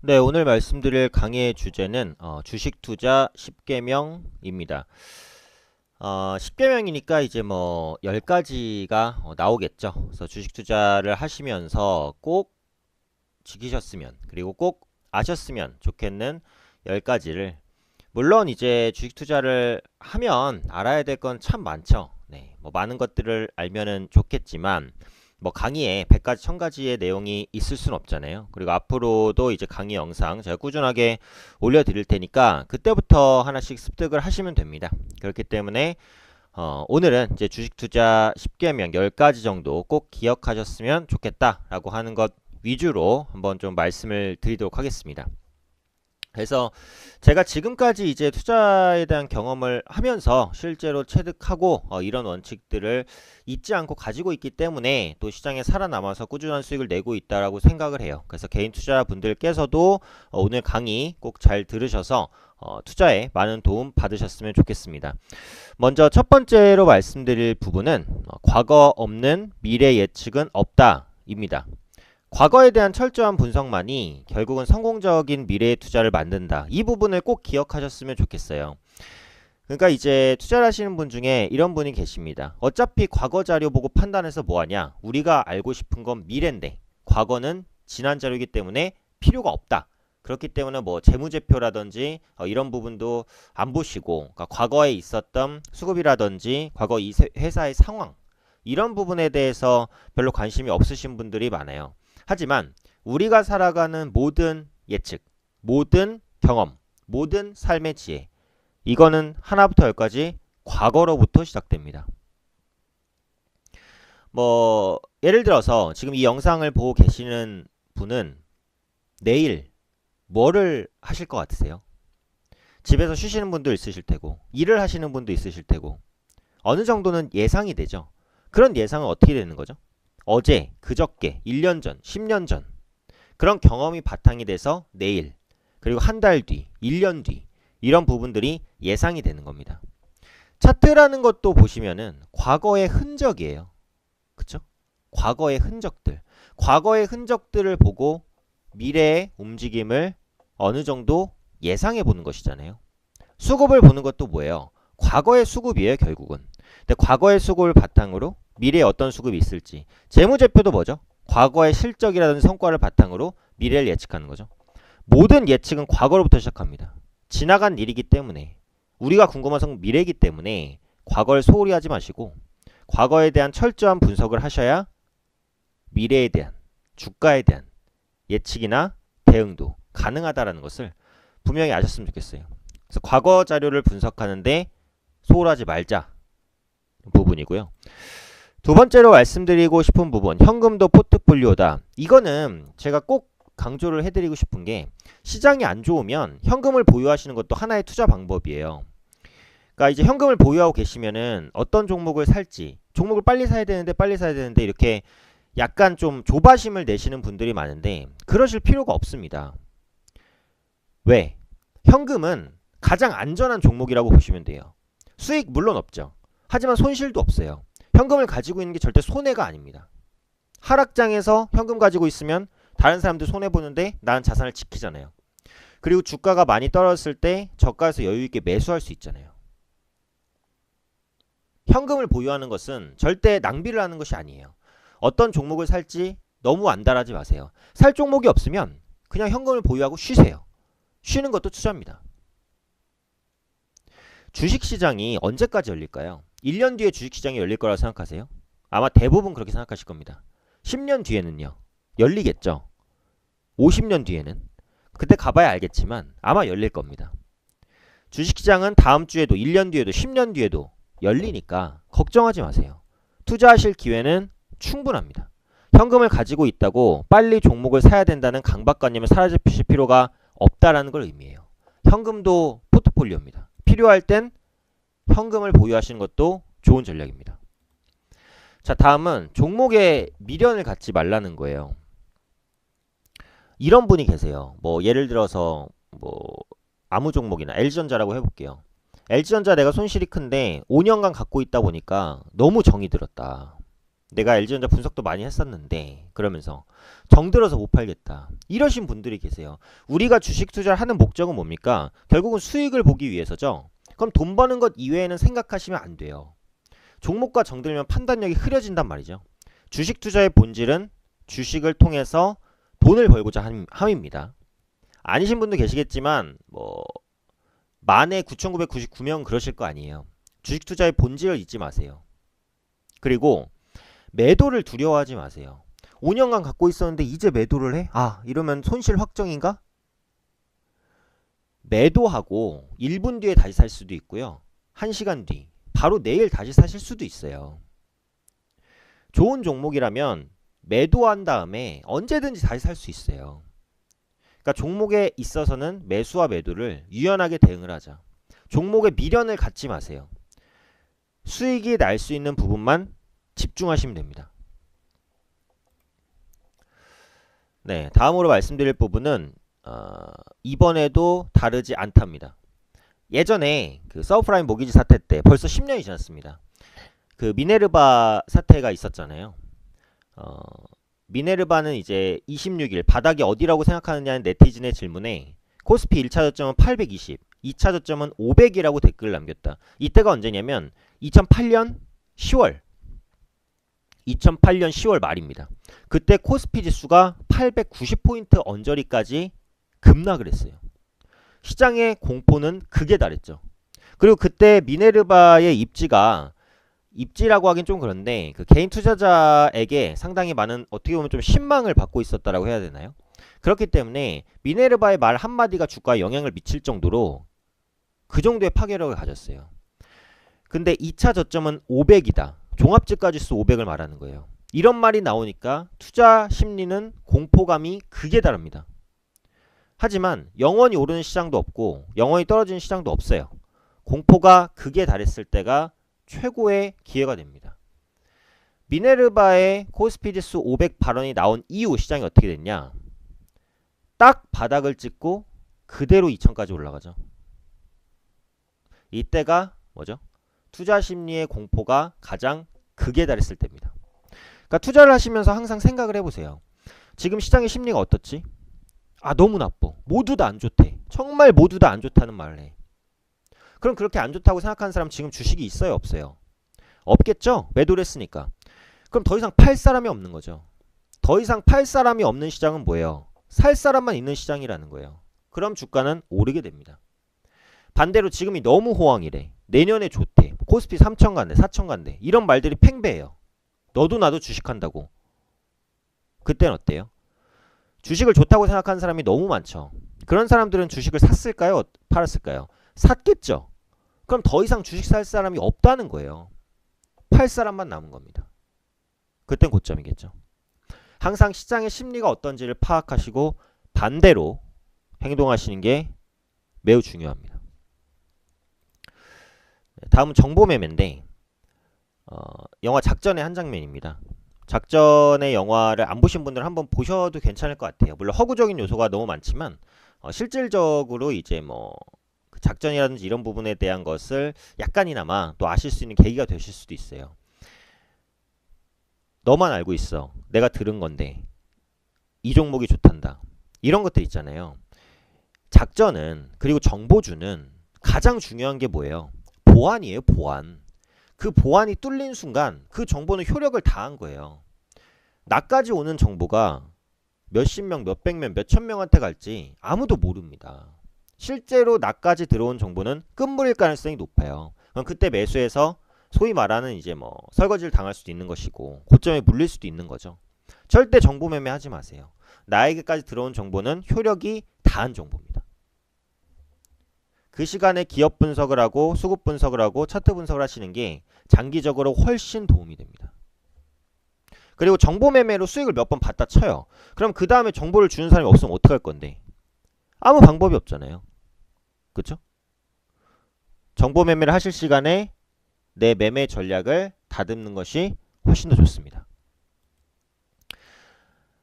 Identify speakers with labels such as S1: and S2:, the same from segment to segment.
S1: 네, 오늘 말씀드릴 강의의 주제는 어, 주식 투자 10개명입니다. 어, 10개명이니까 이제 뭐 10가지가 어, 나오겠죠. 그래서 주식 투자를 하시면서 꼭 지키셨으면 그리고 꼭 아셨으면 좋겠는 10가지를 물론 이제 주식 투자를 하면 알아야 될 건 참 많죠. 네, 뭐 많은 것들을 알면은 좋겠지만 뭐 강의에 100가지, 1000가지의 내용이 있을 수는 없잖아요. 그리고 앞으로도 이제 강의 영상 제가 꾸준하게 올려드릴 테니까 그때부터 하나씩 습득을 하시면 됩니다. 그렇기 때문에 어, 오늘은 이제 주식 투자 10개명 10가지 정도 꼭 기억하셨으면 좋겠다라고 하는 것 위주로 한번 좀 말씀을 드리도록 하겠습니다. 그래서 제가 지금까지 이제 투자에 대한 경험을 하면서 실제로 체득하고 어, 이런 원칙들을 잊지 않고 가지고 있기 때문에 또 시장에 살아남아서 꾸준한 수익을 내고 있다라고 생각을 해요. 그래서 개인 투자분들께서도 어, 오늘 강의 꼭 잘 들으셔서 어, 투자에 많은 도움 받으셨으면 좋겠습니다. 먼저 첫 번째로 말씀드릴 부분은 어, 과거 없는 미래 예측은 없다입니다. 과거에 대한 철저한 분석만이 결국은 성공적인 미래의 투자를 만든다. 이 부분을 꼭 기억하셨으면 좋겠어요. 그러니까 이제 투자를 하시는 분 중에 이런 분이 계십니다. 어차피 과거 자료 보고 판단해서 뭐하냐? 우리가 알고 싶은 건 미래인데 과거는 지난 자료이기 때문에 필요가 없다. 그렇기 때문에 뭐 재무제표라든지 어, 이런 부분도 안 보시고 그러니까 과거에 있었던 수급이라든지 과거 이 회사의 상황 이런 부분에 대해서 별로 관심이 없으신 분들이 많아요. 하지만 우리가 살아가는 모든 예측, 모든 경험, 모든 삶의 지혜 이거는 하나부터 열까지 과거로부터 시작됩니다. 뭐 예를 들어서 지금 이 영상을 보고 계시는 분은 내일 뭐를 하실 것 같으세요? 집에서 쉬시는 분도 있으실 테고 일을 하시는 분도 있으실 테고 어느 정도는 예상이 되죠. 그런 예상은 어떻게 되는 거죠? 어제, 그저께, 1년 전, 10년 전 그런 경험이 바탕이 돼서 내일 그리고 한 달 뒤, 1년 뒤 이런 부분들이 예상이 되는 겁니다. 차트라는 것도 보시면은 과거의 흔적이에요. 그쵸? 과거의 흔적들. 과거의 흔적들을 보고 미래의 움직임을 어느 정도 예상해 보는 것이잖아요. 수급을 보는 것도 뭐예요? 과거의 수급이에요, 결국은. 근데 과거의 수급을 바탕으로 미래에 어떤 수급이 있을지. 재무제표도 뭐죠? 과거의 실적이라든지 성과를 바탕으로 미래를 예측하는 거죠. 모든 예측은 과거로부터 시작합니다. 지나간 일이기 때문에 우리가 궁금한 성 미래이기 때문에 과거를 소홀히 하지 마시고 과거에 대한 철저한 분석을 하셔야 미래에 대한 주가에 대한 예측이나 대응도 가능하다라는 것을 분명히 아셨으면 좋겠어요. 그래서 과거 자료를 분석하는데 소홀하지 말자 부분이고요. 두 번째로 말씀드리고 싶은 부분, 현금도 포트폴리오다. 이거는 제가 꼭 강조를 해드리고 싶은 게 시장이 안 좋으면 현금을 보유하시는 것도 하나의 투자 방법이에요. 그러니까 이제 현금을 보유하고 계시면은 어떤 종목을 살지, 종목을 빨리 사야 되는데 빨리 사야 되는데 이렇게 약간 좀 조바심을 내시는 분들이 많은데 그러실 필요가 없습니다. 왜? 현금은 가장 안전한 종목이라고 보시면 돼요. 수익 물론 없죠. 하지만 손실도 없어요. 현금을 가지고 있는 게 절대 손해가 아닙니다. 하락장에서 현금 가지고 있으면 다른 사람들 손해 보는데 나는 자산을 지키잖아요. 그리고 주가가 많이 떨어졌을 때 저가에서 여유 있게 매수할 수 있잖아요. 현금을 보유하는 것은 절대 낭비를 하는 것이 아니에요. 어떤 종목을 살지 너무 안달하지 마세요. 살 종목이 없으면 그냥 현금을 보유하고 쉬세요. 쉬는 것도 투자입니다. 주식시장이 언제까지 열릴까요? 1년 뒤에 주식시장이 열릴 거라고 생각하세요? 아마 대부분 그렇게 생각하실 겁니다. 10년 뒤에는요. 열리겠죠. 50년 뒤에는 그때 가봐야 알겠지만 아마 열릴 겁니다. 주식시장은 다음 주에도 1년 뒤에도 10년 뒤에도 열리니까 걱정하지 마세요. 투자하실 기회는 충분합니다. 현금을 가지고 있다고 빨리 종목을 사야 된다는 강박관념을 사라질 필요가 없다라는 걸 의미해요. 현금도 포트폴리오입니다. 필요할 땐 현금을 보유하시는 것도 좋은 전략입니다. 자, 다음은 종목에 미련을 갖지 말라는 거예요. 이런 분이 계세요. 뭐 예를 들어서 뭐 아무 종목이나 LG전자라고 해볼게요. LG전자 내가 손실이 큰데 5년간 갖고 있다 보니까 너무 정이 들었다. 내가 LG전자 분석도 많이 했었는데 그러면서 정들어서 못 팔겠다. 이러신 분들이 계세요. 우리가 주식 투자를 하는 목적은 뭡니까? 결국은 수익을 보기 위해서죠. 그럼 돈 버는 것 이외에는 생각하시면 안 돼요. 종목과 정들면 판단력이 흐려진단 말이죠. 주식 투자의 본질은 주식을 통해서 돈을 벌고자 함, 함입니다. 아니신 분도 계시겠지만 뭐 만에 9,999명 그러실 거 아니에요. 주식 투자의 본질을 잊지 마세요. 그리고 매도를 두려워하지 마세요. 5년간 갖고 있었는데 이제 매도를 해? 아, 이러면 손실 확정인가? 매도하고 1분 뒤에 다시 살 수도 있고요. 1시간 뒤, 바로 내일 다시 사실 수도 있어요. 좋은 종목이라면 매도한 다음에 언제든지 다시 살 수 있어요. 그러니까 종목에 있어서는 매수와 매도를 유연하게 대응을 하자. 종목에 미련을 갖지 마세요. 수익이 날 수 있는 부분만 집중하시면 됩니다. 네, 다음으로 말씀드릴 부분은 어, 이번에도 다르지 않답니다. 예전에 그 서브프라임 모기지 사태 때 벌써 10년이 지났습니다. 그 미네르바 사태가 있었잖아요. 어, 미네르바는 이제 26일 바닥이 어디라고 생각하느냐는 네티즌의 질문에 코스피 1차 저점은 820, 2차 저점은 500이라고 댓글을 남겼다. 이때가 언제냐면 2008년 10월 2008년 10월 말입니다. 그때 코스피 지수가 890포인트 언저리까지 급락을 했어요. 시장의 공포는 극에 달했죠. 그리고 그때 미네르바의 입지가 입지라고 하긴 좀 그런데 그 개인 투자자에게 상당히 많은 어떻게 보면 좀 신망을 받고 있었다라고 해야 되나요? 그렇기 때문에 미네르바의 말 한마디가 주가에 영향을 미칠 정도로 그 정도의 파괴력을 가졌어요. 근데 2차 저점은 500이다. 종합지가지수 500을 말하는 거예요. 이런 말이 나오니까 투자 심리는 공포감이 극에 달합니다. 하지만 영원히 오르는 시장도 없고 영원히 떨어지는 시장도 없어요. 공포가 극에 달했을 때가 최고의 기회가 됩니다. 미네르바의 코스피 지수 500 발언이 나온 이후 시장이 어떻게 됐냐? 딱 바닥을 찍고 그대로 2000까지 올라가죠. 이때가 뭐죠? 투자 심리의 공포가 가장 극에 달했을 때입니다. 그러니까 투자를 하시면서 항상 생각을 해보세요. 지금 시장의 심리가 어떻지? 아 너무 나빠. 모두 다 안 좋대. 정말 모두 다 안 좋다는 말을 해. 그럼 그렇게 안 좋다고 생각하는 사람 지금 주식이 있어요 없어요? 없겠죠? 매도를 했으니까. 그럼 더 이상 팔 사람이 없는 거죠. 더 이상 팔 사람이 없는 시장은 뭐예요? 살 사람만 있는 시장이라는 거예요. 그럼 주가는 오르게 됩니다. 반대로 지금이 너무 호황이래. 내년에 좋대. 코스피 3천 간대, 4천 간대. 이런 말들이 팽배해요. 너도 나도 주식한다고. 그땐 어때요? 주식을 좋다고 생각하는 사람이 너무 많죠. 그런 사람들은 주식을 샀을까요? 팔았을까요? 샀겠죠. 그럼 더 이상 주식 살 사람이 없다는 거예요. 팔 사람만 남은 겁니다. 그땐 고점이겠죠. 항상 시장의 심리가 어떤지를 파악하시고 반대로 행동하시는 게 매우 중요합니다. 네, 다음은 정보 매매인데 어, 영화 작전의 한 장면입니다. 작전의 영화를 안 보신 분들은 한번 보셔도 괜찮을 것 같아요. 물론 허구적인 요소가 너무 많지만 어, 실질적으로 이제 뭐 그 작전이라든지 이런 부분에 대한 것을 약간이나마 또 아실 수 있는 계기가 되실 수도 있어요. 너만 알고 있어. 내가 들은 건데 이 종목이 좋단다. 이런 것들 있잖아요. 작전은 그리고 정보주는 가장 중요한 게 뭐예요? 보안이에요, 보안. 그 보안이 뚫린 순간 그 정보는 효력을 다한 거예요. 나까지 오는 정보가 몇십 명, 몇백 명, 몇천 명한테 갈지 아무도 모릅니다. 실제로 나까지 들어온 정보는 끝물일 가능성이 높아요. 그럼 그때 매수해서 소위 말하는 이제 뭐 설거지를 당할 수도 있는 것이고 고점에 물릴 수도 있는 거죠. 절대 정보 매매하지 마세요. 나에게까지 들어온 정보는 효력이 다한 정보입니다. 그 시간에 기업 분석을 하고 수급 분석을 하고 차트 분석을 하시는 게 장기적으로 훨씬 도움이 됩니다. 그리고 정보 매매로 수익을 몇 번 받다 쳐요. 그럼 그 다음에 정보를 주는 사람이 없으면 어떡할 건데? 아무 방법이 없잖아요. 그쵸? 정보 매매를 하실 시간에 내 매매 전략을 다듬는 것이 훨씬 더 좋습니다.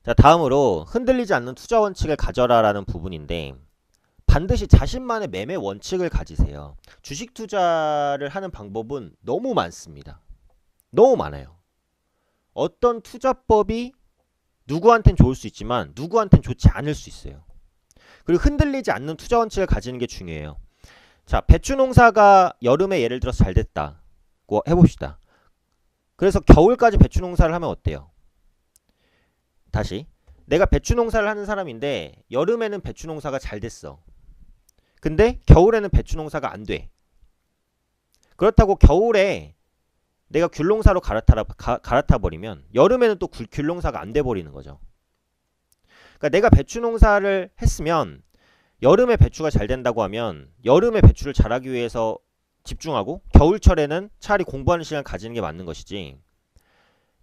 S1: 자, 다음으로 흔들리지 않는 투자 원칙을 가져라라는 부분인데 반드시 자신만의 매매 원칙을 가지세요. 주식 투자를 하는 방법은 너무 많습니다. 너무 많아요. 어떤 투자법이 누구한텐 좋을 수 있지만 누구한텐 좋지 않을 수 있어요. 그리고 흔들리지 않는 투자 원칙을 가지는 게 중요해요. 자, 배추 농사가 여름에 예를 들어서 잘 됐다고 해봅시다. 그래서 겨울까지 배추 농사를 하면 어때요? 다시 내가 배추 농사를 하는 사람인데 여름에는 배추 농사가 잘 됐어. 근데 겨울에는 배추 농사가 안 돼. 그렇다고 겨울에 내가 귤 농사로 갈아타, 가, 갈아타 버리면 여름에는 또 귤, 귤 농사가 안 돼 버리는 거죠. 그러니까 내가 배추 농사를 했으면 여름에 배추가 잘 된다고 하면 여름에 배추를 잘하기 위해서 집중하고 겨울철에는 차라리 공부하는 시간을 가지는 게 맞는 것이지.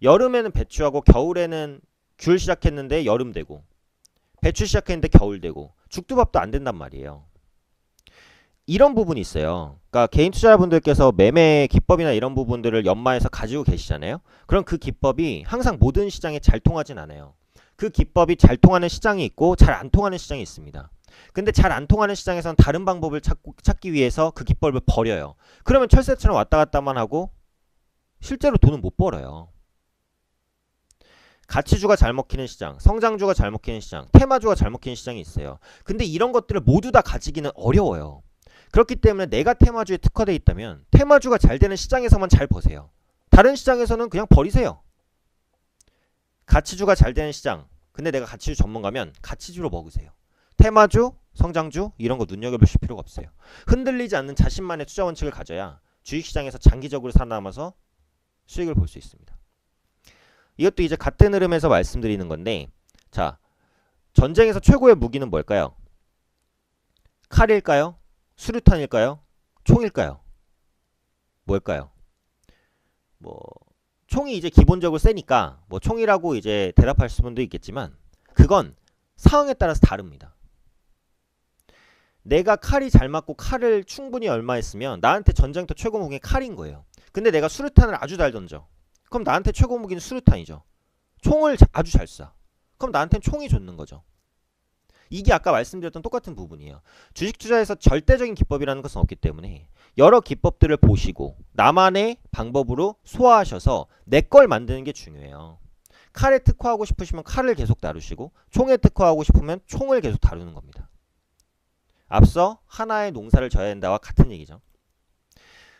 S1: 여름에는 배추하고 겨울에는 귤 시작했는데 여름 되고 배추 시작했는데 겨울 되고 죽두밥도 안 된단 말이에요. 이런 부분이 있어요. 그러니까 개인 투자자분들께서 매매 기법이나 이런 부분들을 연마해서 가지고 계시잖아요. 그럼 그 기법이 항상 모든 시장에 잘 통하진 않아요. 그 기법이 잘 통하는 시장이 있고 잘 안 통하는 시장이 있습니다. 근데 잘 안 통하는 시장에서는 다른 방법을 찾고, 찾기 위해서 그 기법을 버려요. 그러면 철새처럼 왔다 갔다만 하고 실제로 돈은 못 벌어요. 가치주가 잘 먹히는 시장, 성장주가 잘 먹히는 시장, 테마주가 잘 먹히는 시장이 있어요. 근데 이런 것들을 모두 다 가지기는 어려워요. 그렇기 때문에 내가 테마주에 특화되어 있다면 테마주가 잘 되는 시장에서만 잘 버세요. 다른 시장에서는 그냥 버리세요. 가치주가 잘 되는 시장. 근데 내가 가치주 전문가면 가치주로 먹으세요. 테마주, 성장주 이런 거 눈여겨보실 필요가 없어요. 흔들리지 않는 자신만의 투자 원칙을 가져야 주식시장에서 장기적으로 살아남아서 수익을 볼 수 있습니다. 이것도 이제 같은 흐름에서 말씀드리는 건데 자 전쟁에서 최고의 무기는 뭘까요? 칼일까요? 수류탄일까요? 총일까요? 뭘까요? 뭐 총이 이제 기본적으로 세니까 뭐 총이라고 이제 대답하실 분도 있겠지만 그건 상황에 따라서 다릅니다. 내가 칼이 잘 맞고 칼을 충분히 얼마 했으면 나한테 전쟁터 최고 무기는 칼인 거예요. 근데 내가 수류탄을 아주 잘 던져. 그럼 나한테 최고 무기는 수류탄이죠. 총을 아주 잘 쏴. 그럼 나한테는 총이 좋는 거죠. 이게 아까 말씀드렸던 똑같은 부분이에요. 주식 투자에서 절대적인 기법이라는 것은 없기 때문에 여러 기법들을 보시고 나만의 방법으로 소화하셔서 내 걸 만드는 게 중요해요. 칼에 특화하고 싶으시면 칼을 계속 다루시고 총에 특화하고 싶으면 총을 계속 다루는 겁니다. 앞서 하나의 농사를 져야 된다와 같은 얘기죠.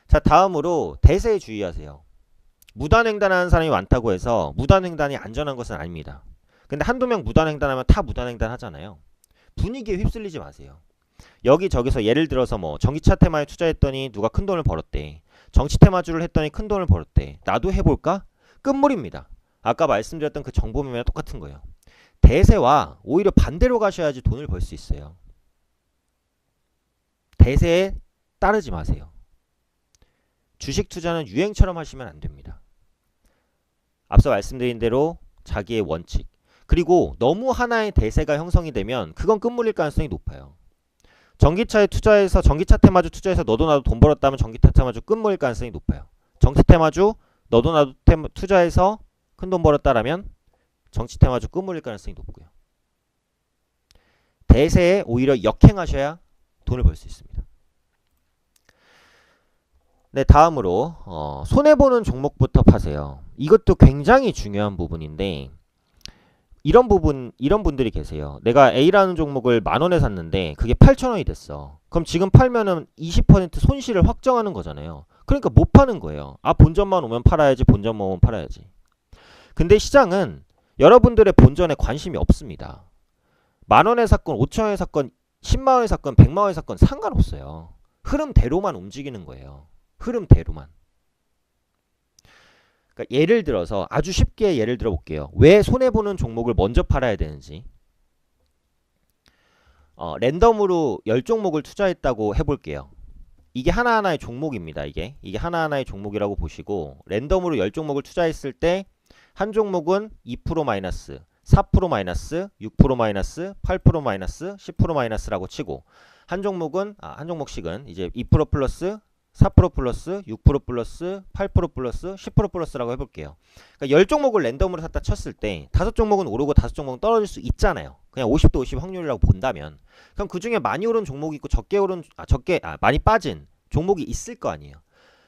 S1: 자 다음으로 대세에 주의하세요. 무단횡단하는 사람이 많다고 해서 무단횡단이 안전한 것은 아닙니다. 근데 한두 명 무단횡단하면 다 무단횡단 하잖아요. 분위기에 휩쓸리지 마세요. 여기 저기서 예를 들어서 뭐 전기차 테마에 투자했더니 누가 큰 돈을 벌었대. 정치 테마주를 했더니 큰 돈을 벌었대. 나도 해볼까? 끝물입니다. 아까 말씀드렸던 그 정보면이랑 똑같은 거예요. 대세와 오히려 반대로 가셔야지 돈을 벌 수 있어요. 대세에 따르지 마세요. 주식 투자는 유행처럼 하시면 안 됩니다. 앞서 말씀드린 대로 자기의 원칙, 그리고 너무 하나의 대세가 형성이 되면 그건 끝물릴 가능성이 높아요. 전기차에 투자해서 전기차 테마주 투자해서 너도 나도 돈 벌었다면 전기차 테마주 끝물릴 가능성이 높아요. 정치 테마주 너도 나도 테마, 투자해서 큰 돈 벌었다라면 정치 테마주 끝물릴 가능성이 높고요. 대세에 오히려 역행하셔야 돈을 벌 수 있습니다. 네, 다음으로 어, 손해보는 종목부터 파세요. 이것도 굉장히 중요한 부분인데 이런 부분 이런 분들이 계세요. 내가 A라는 종목을 만 원에 샀는데 그게 8천 원이 됐어. 그럼 지금 팔면은 20% 손실을 확정하는 거잖아요. 그러니까 못 파는 거예요. 아 본전만 오면 팔아야지 본전만 오면 팔아야지. 근데 시장은 여러분들의 본전에 관심이 없습니다. 만 원에 샀건 5천 원에 샀건 10만 원에 샀건 100만 원에 샀건 상관없어요. 흐름대로만 움직이는 거예요. 흐름대로만. 그러니까 예를 들어서 아주 쉽게 예를 들어 볼게요. 왜 손해 보는 종목을 먼저 팔아야 되는지. 어, 랜덤으로 10종목을 투자했다고 해 볼게요. 이게 하나하나의 종목입니다. 이게 이게 하나하나의 종목이라고 보시고 랜덤으로 10종목을 투자했을 때 한 종목은 2% 마이너스, 4% 마이너스, 6% 마이너스, 8% 마이너스, 10% 마이너스라고 치고 한 종목은 아, 한 종목씩은 이제 2% 플러스, 4% 플러스, 6% 플러스, 8% 플러스, 10% 플러스라고 해볼게요. 그러니까 10종목을 랜덤으로 샀다 쳤을 때 5종목은 오르고 5종목은 떨어질 수 있잖아요. 그냥 50대 50 확률이라고 본다면 그럼 그 중에 많이 오른 종목이 있고 적게 오른 아 적게 아 많이 빠진 종목이 있을 거 아니에요.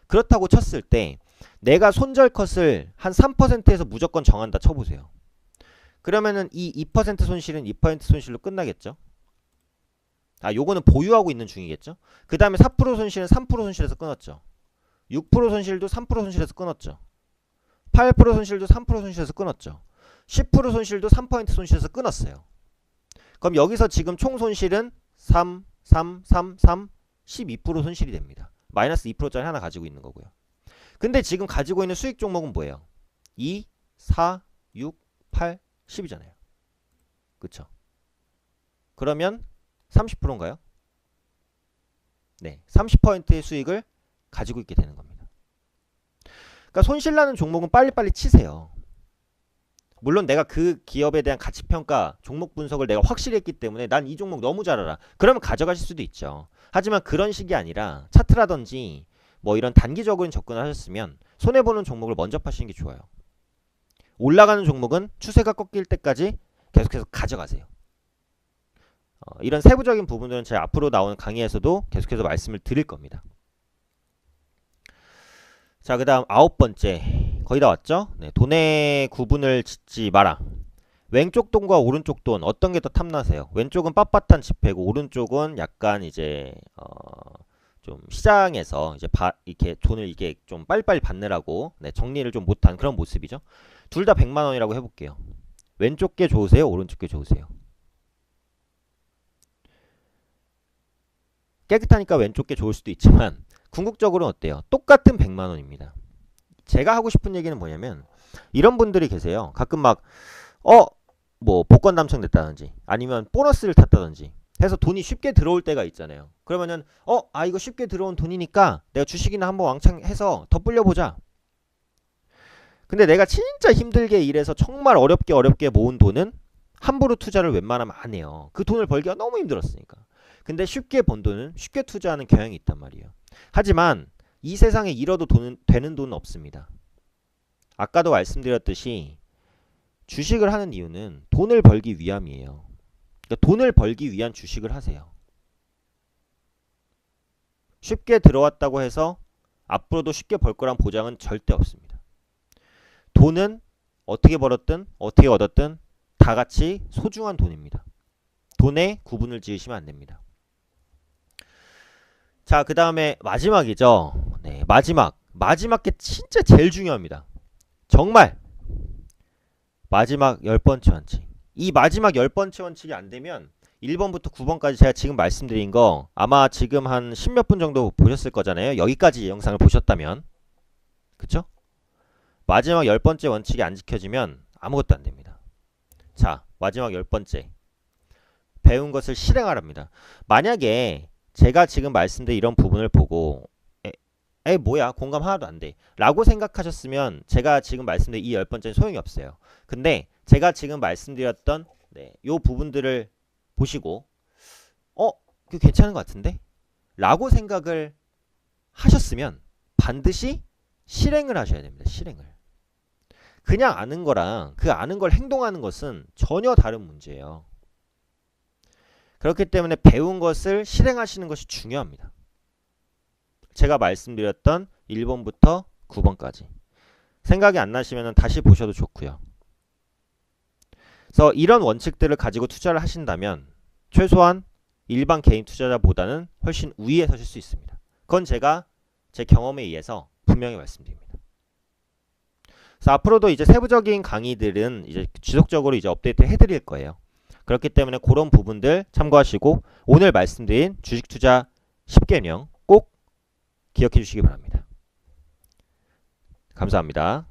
S1: 그렇다고 쳤을 때 내가 손절 컷을 한 3%에서 무조건 정한다 쳐보세요. 그러면은 이 2% 손실은 2% 손실로 끝나겠죠? 아, 요거는 보유하고 있는 중이겠죠? 그 다음에 4% 손실은 3% 손실에서 끊었죠. 6% 손실도 3% 손실에서 끊었죠. 8% 손실도 3% 손실에서 끊었죠. 10% 손실도 3% 손실에서 끊었어요. 그럼 여기서 지금 총 손실은 3, 3, 3, 3, 12% 손실이 됩니다. 마이너스 2%짜리 하나 가지고 있는 거고요. 근데 지금 가지고 있는 수익 종목은 뭐예요? 2, 4, 6, 8, 10이잖아요. 그쵸? 그러면 30%인가요? 네, 30%의 수익을 가지고 있게 되는 겁니다. 그러니까 손실나는 종목은 빨리빨리 치세요. 물론 내가 그 기업에 대한 가치평가, 종목 분석을 내가 확실히 했기 때문에 난 이 종목 너무 잘 알아. 그러면 가져가실 수도 있죠. 하지만 그런 식이 아니라 차트라든지 뭐 이런 단기적인 접근을 하셨으면 손해보는 종목을 먼저 파시는 게 좋아요. 올라가는 종목은 추세가 꺾일 때까지 계속해서 가져가세요. 어, 이런 세부적인 부분들은 제가 앞으로 나오는 강의에서도 계속해서 말씀을 드릴 겁니다. 자, 그 다음 아홉 번째. 거의 다 왔죠? 네, 돈의 구분을 짓지 마라. 왼쪽 돈과 오른쪽 돈 어떤 게 더 탐나세요? 왼쪽은 빳빳한 지폐고 오른쪽은 약간 이제 어, 좀 시장에서 이제 바, 이렇게 돈을 이게 좀 빨리빨리 받느라고 네, 정리를 좀 못한 그런 모습이죠. 둘 다 100만 원이라고 해볼게요. 왼쪽 게 좋으세요? 오른쪽 게 좋으세요? 깨끗하니까 왼쪽 게 좋을 수도 있지만 궁극적으로는 어때요? 똑같은 100만 원입니다. 제가 하고 싶은 얘기는 뭐냐면 이런 분들이 계세요. 가끔 막 어 뭐 복권 당첨됐다든지 아니면 보너스를 탔다든지 해서 돈이 쉽게 들어올 때가 있잖아요. 그러면은 어 아 이거 쉽게 들어온 돈이니까 내가 주식이나 한번 왕창 해서 더 불려보자. 근데 내가 진짜 힘들게 일해서 정말 어렵게 어렵게 모은 돈은 함부로 투자를 웬만하면 안 해요. 그 돈을 벌기가 너무 힘들었으니까. 근데 쉽게 번 돈은 쉽게 투자하는 경향이 있단 말이에요. 하지만 이 세상에 잃어도 돈은 되는 돈은 없습니다. 아까도 말씀드렸듯이 주식을 하는 이유는 돈을 벌기 위함이에요. 그러니까 돈을 벌기 위한 주식을 하세요. 쉽게 들어왔다고 해서 앞으로도 쉽게 벌 거란 보장은 절대 없습니다. 돈은 어떻게 벌었든 어떻게 얻었든 다 같이 소중한 돈입니다. 돈에 구분을 지으시면 안 됩니다. 자, 그 다음에 마지막이죠. 네, 마지막. 마지막 게 진짜 제일 중요합니다. 정말 마지막 열 번째 원칙. 이 마지막 열 번째 원칙이 안 되면 1번부터 9번까지 제가 지금 말씀드린 거 아마 지금 한 10몇 분 정도 보셨을 거잖아요. 여기까지 영상을 보셨다면. 그쵸? 마지막 열 번째 원칙이 안 지켜지면 아무것도 안 됩니다. 자, 마지막 열 번째. 배운 것을 실행하랍니다. 만약에 제가 지금 말씀드린 이런 부분을 보고 에, 에 뭐야 공감 하나도 안 돼. 라고 생각하셨으면 제가 지금 말씀드린 이 열 번째는 소용이 없어요. 근데 제가 지금 말씀드렸던 네, 요 부분들을 보시고 어? 그 괜찮은 것 같은데? 라고 생각을 하셨으면 반드시 실행을 하셔야 됩니다. 실행을. 그냥 아는 거랑 그 아는 걸 행동하는 것은 전혀 다른 문제예요. 그렇기 때문에 배운 것을 실행하시는 것이 중요합니다. 제가 말씀드렸던 1번부터 9번까지 생각이 안 나시면 다시 보셔도 좋고요. 그래서 이런 원칙들을 가지고 투자를 하신다면 최소한 일반 개인 투자자보다는 훨씬 우위에 서실 수 있습니다. 그건 제가 제 경험에 의해서 분명히 말씀드립니다. 그래서 앞으로도 이제 세부적인 강의들은 이제 지속적으로 이제 업데이트 해드릴 거예요. 그렇기 때문에 그런 부분들 참고하시고 오늘 말씀드린 주식 투자 10개명 꼭 기억해 주시기 바랍니다. 감사합니다.